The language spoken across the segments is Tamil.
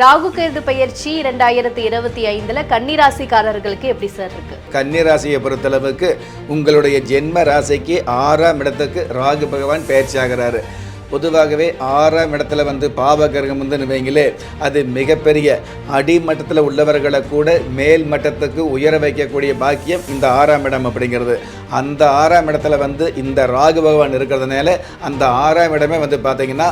ராகு கேது பயிற்சி இரண்டாயிரத்தி இருபத்தி ஐந்துல கன்னிராசிக்காரர்களுக்கு எப்படி சார் இருக்கு? கன்னிராசியை பொறுத்தளவுக்கு உங்களுடைய ஜென்ம ராசிக்கு ஆறாம் இடத்துக்கு ராகு பகவான் பயிற்சி ஆகிறாரு. பொதுவாகவே ஆறாம் இடத்துல வந்து பாவகிரகம் வந்து வைங்களே அது மிகப்பெரிய அடிமட்டத்தில் உள்ளவர்களை கூட மேல் மட்டத்துக்கு உயர வைக்கக்கூடிய பாக்கியம் இந்த ஆறாம் இடம் அப்படிங்கிறது. அந்த ஆறாம் இடத்துல வந்து இந்த ராகு பகவான் இருக்கிறதுனால அந்த ஆறாம் இடமே வந்து பார்த்தீங்கன்னா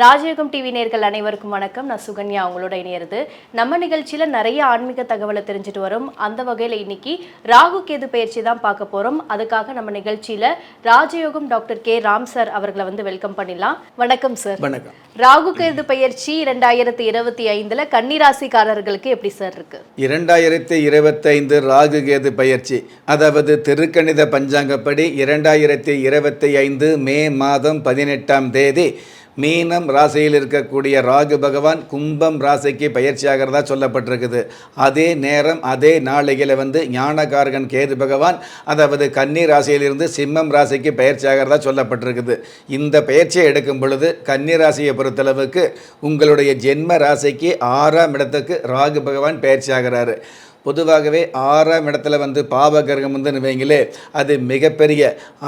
ராஜயோகம் டிவி நேர்கள் அனைவருக்கும் வணக்கம். நான் சுகன்யா அவங்களோட இணையிறது. நம்ம நிகழ்ச்சியில நிறைய ஆன்மீக தகவலை தெரிஞ்சுட்டு வரோம். அந்த வகையில இன்னைக்கு ராகு கேது பயிற்சி தான் பார்க்க போறோம். அதுக்காக நம்ம நிகழ்ச்சியில ராஜயோகம் டாக்டர் கே. ராம் சார் அவர்களை வந்து வெல்கம் பண்ணிடலாம். வணக்கம் சார். வணக்கம். ராகு கேது பயிற்சி இரண்டாயிரத்தி இருபத்தி ஐந்துல கன்னிராசிக்காரர்களுக்கு எப்படி சார் இருக்கு? இரண்டாயிரத்தி இருபத்தைந்து ராகு கேது பயிற்சி அதாவது திருக்கணித பஞ்சாங்கப்படி இரண்டாயிரத்தி இருபத்தி ஐந்து மே மாதம் பதினெட்டாம் தேதி மீனம் ராசியில் இருக்கக்கூடிய ராகு பகவான் கும்பம் ராசிக்கு பயிற்சியாகிறதா சொல்லப்பட்டிருக்குது. அதே நேரம் அதே நாளையில் வந்து ஞானகாரகன் கேது பகவான் அதாவது கன்னி ராசியிலிருந்து சிம்மம் ராசிக்கு பயிற்சியாகிறதா சொல்லப்பட்டிருக்குது. இந்த பயிற்சியை எடுக்கும் பொழுது கன்னி ராசியை பொறுத்தளவுக்கு உங்களுடைய ஜென்ம ராசிக்கு ஆறாம் இடத்துக்கு ராகு பகவான் பயிற்சியாகிறாரு. பொதுவாகவே ஆறாம் இடத்துல வந்து பாவகிரகம் வந்து வைங்களே அது மிகப்பெரிய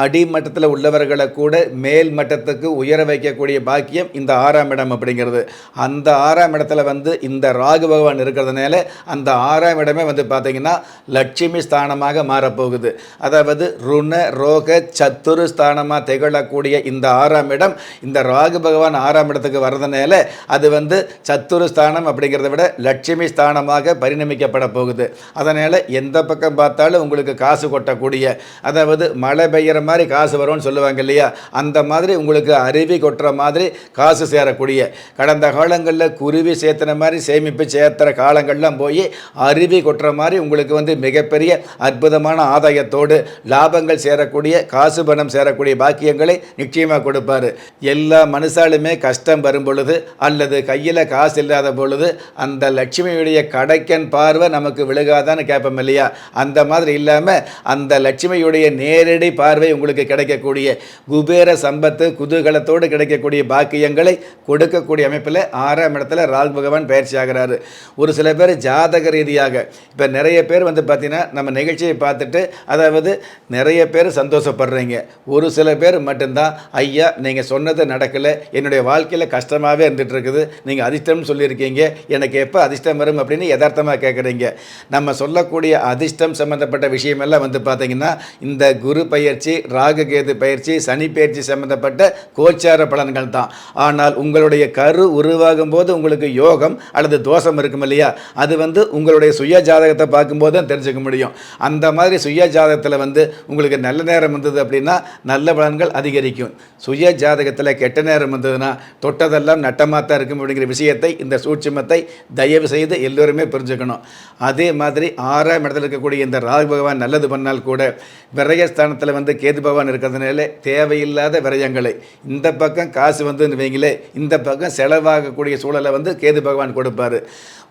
அடிமட்டத்தில் உள்ளவர்களை கூட மேல் மட்டத்துக்கு உயர வைக்கக்கூடிய பாக்கியம் இந்த ஆறாம் இடம் அப்படிங்கிறது. அந்த ஆறாம் இடத்துல வந்து இந்த ராகு பகவான் இருக்கிறதுனால அந்த ஆறாம் இடமே வந்து பார்த்திங்கன்னா லட்சுமி ஸ்தானமாக மாறப்போகுது. அதாவது ருண ரோக சத்துரு ஸ்தானமாக திகழக்கூடிய இந்த ஆறாம் இடம் இந்த ராகு பகவான் ஆறாம் இடத்துக்கு வர்றதுனால அது வந்து சத்துரு ஸ்தானம் அப்படிங்கிறத விட லட்சுமி ஸ்தானமாக பரிணமிக்கப்பட போகுது. அதனால் எந்த பக்கம் பார்த்தாலும் உங்களுக்கு காசு கொட்டக்கூடிய அதாவது மழை பெய்கிற மாதிரி காசு வரும்னு சொல்லுவாங்க இல்லையா? அந்த மாதிரி உங்களுக்கு அருவி கொட்டுற மாதிரி காசு சேரக்கூடிய. கடந்த காலங்களில் குருவி சேர்த்துன மாதிரி சேமிப்பு சேர்த்துற காலங்கள்லாம் போய் அருவி கொட்டுற மாதிரி உங்களுக்கு வந்து மிகப்பெரிய அற்புதமான ஆதாயத்தோடு லாபங்கள் சேரக்கூடிய காசு பணம் சேரக்கூடிய பாக்கியங்களை நிச்சயமாக கொடுப்பாரு. எல்லா மனுஷாலுமே கஷ்டம் வரும் பொழுது அல்லது கையில் காசு இல்லாத பொழுது அந்த லட்சுமியுடைய கடைக்கன் பார்வை நமக்கு விழுகாதான்னு கேட்போம் இல்லையா? அந்த மாதிரி இல்லாமல் அந்த லட்சுமியுடைய நேரடி பார்வை உங்களுக்கு கிடைக்கக்கூடிய குபேர சம்பத்து குதூகலத்தோடு கிடைக்கக்கூடிய பாக்கியங்களை கொடுக்கக்கூடிய அமைப்பில் ஆறாம் இடத்துல ராகு பகவான் பயிற்சி ஆகிறாரு. ஒரு சில பேர் ஜாதக ரீதியாக இப்போ நிறைய பேர் வந்து பார்த்திங்கன்னா நம்ம நிகழ்ச்சியை பார்த்துட்டு அதாவது நிறைய பேர் சந்தோஷப்படுறீங்க. ஒரு சில பேர் மட்டும்தான் ஐயா நீங்கள் சொன்னது நடக்கலை. என்னுடைய வாழ்க்கையில் கஷ்டமாகவே இருந்துகிட்ருக்குது நீங்கள் அதிர்ஷ்டம்னு சொல்லியிருக்கீங்க. எனக்கு எப்போ அதிர்ஷ்டம் வரும்? அப்படின்னு யதார்த்தமாக கேட்குறீங்க நம்ம சொல்லக்கூடிய அதிர்ஷ்டம் சம்மந்தப்பட்ட விஷயமெல்லாம் வந்து பார்த்திங்கன்னா இந்த குரு பயிற்சி ராககேது பயிற்சி சனி பயிற்சி சம்மந்தப்பட்ட கோச்சார பலன்கள் தான். ஆனால் உங்களுடைய கரு உருவாகும் போது உங்களுக்கு யோகம் அல்லது தோஷம் இருக்கும் இல்லையா? அது வந்து உங்களுடைய சுய ஜாதகத்தை பார்க்கும்போது தான் தெரிஞ்சுக்க முடியும். அந்த மாதிரி சுய ஜாதகத்தில் வந்து உங்களுக்கு நல்ல நேரம் வந்தது அப்படின்னா நல்ல பலன்கள் அதிகரிக்கும். சுய ஜாதகத்தில் கெட்ட நேரம் வந்ததுன்னா தொட்டதெல்லாம் நட்டமாக தான் இருக்கும் அப்படிங்கிற விஷயத்தை இந்த சூட்சமத்தை தயவு செய்து எல்லோருமே புரிஞ்சுக்கணும். அதே மாதிரி ஆறாம் இடத்துல இருக்கக்கூடிய இந்த ராகு பகவான் நல்லது பண்ணால் கூட விரயஸ்தானத்தில் வந்து கேது பகவான் இருக்கிறதுனால தேவையில்லாத விரயங்களை இந்த பக்கம் காசு வந்து வைங்களே இந்த பக்கம் செலவாகக்கூடிய சூழலை வந்து கேது பகவான் கொடுப்பாரு.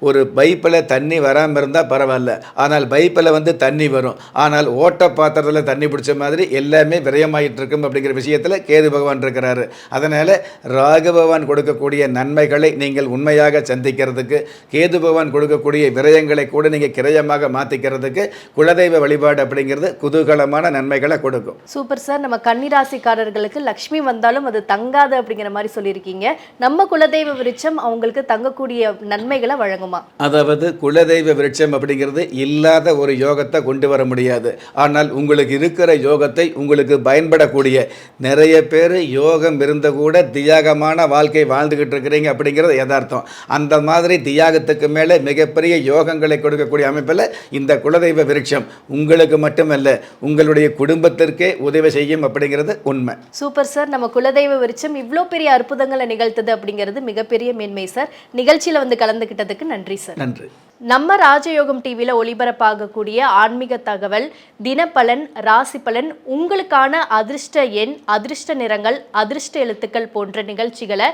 ஒரு பைப்பில் தண்ணி வராமல் இருந்தால் பரவாயில்ல. ஆனால் பைப்பில் வந்து தண்ணி வரும். ஆனால் ஓட்ட பாத்திரத்தில் தண்ணி பிடிச்ச மாதிரி எல்லாமே விரயமாயிட்டு இருக்கும் அப்படிங்கிற விஷயத்தில் கேது பகவான் இருக்கிறாரு. அதனால் ராகு பகவான் கொடுக்கக்கூடிய நன்மைகளை நீங்கள் உண்மையாக சந்திக்கிறதுக்கு கேது பகவான் கொடுக்கக்கூடிய விரயங்களை கூட நீங்கள் கிரயமாக மாற்றிக்கிறதுக்கு குலதெய்வ வழிபாடு அப்படிங்கிறது குதூகலமான நன்மைகளை கொடுக்கும். Super sir. நம்ம கன்னிராசிக்காரர்களுக்கு லக்ஷ்மி வந்தாலும் அது தங்காது அப்படிங்கிற மாதிரி சொல்லியிருக்கீங்க. நம்ம குலதெய்வ விருட்சம் அவங்களுக்கு தங்கக்கூடிய நன்மைகளை வழங்கும் அதாவது குலதெய்வ விருட்சம் அப்படிங்கிறது இல்லாத ஒரு யோகத்தை கொண்டு வர முடியாது. ஆனால் உங்களுக்கு இருக்கிற யோகத்தை உங்களுக்கு பயன்படக்கூடிய நிறைய பேர் யோகம் இருந்த கூட தியாகமான வாழ்க்கை வாழ்ந்துக்கிட்டு இருக்கிறீங்க அப்படிங்கிறது யதார்த்தம். அந்த மாதிரி தியாகத்துக்கு மேலே மிகப்பெரிய யோகங்களை கொடுக்கக்கூடிய அமைப்பில் இந்த குலதெய்வ விருட்சம் உங்களுக்கு மட்டுமல்ல உங்களுடைய குடும்பத்திற்கே உதவி செய்யும் அப்படிங்கிறது உண்மை. Super sir. நம்ம குலதெய்வ விருட்சம் இவ்வளோ பெரிய அற்புதங்களை நிகழ்த்துது அப்படிங்கிறது மிகப்பெரிய மேன்மை சார். நிகழ்ச்சியில வந்து கலந்துக்கிட்டதுக்கு நன்றி. சார் நன்றி. நம்ம ராஜயோகம் டிவியில் ஒளிபரப்பாகக்கூடிய ஆன்மீக தகவல் தினப்பலன் ராசி பலன் உங்களுக்கான அதிர்ஷ்ட எண் அதிர்ஷ்ட நிறங்கள் அதிர்ஷ்ட எழுத்துக்கள் போன்ற நிகழ்ச்சிகளை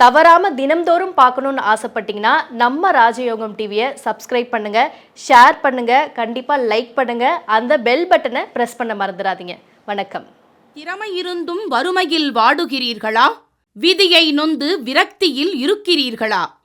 தவறாம தினம்தோறும் பார்க்கணும்னு ஆசைப்பட்டீங்கன்னா நம்ம ராஜயோகம் டிவியை சப்ஸ்கிரைப் பண்ணுங்க ஷேர் பண்ணுங்க கண்டிப்பா லைக் பண்ணுங்க அந்த பெல் பட்டனை பிரஸ் பண்ண மறந்துடாதீங்க. வணக்கம். திறமையிருந்தும் வறுமையில் வாடுகிறீர்களா? விதியை நொந்து விரக்தியில் இருக்கிறீர்களா?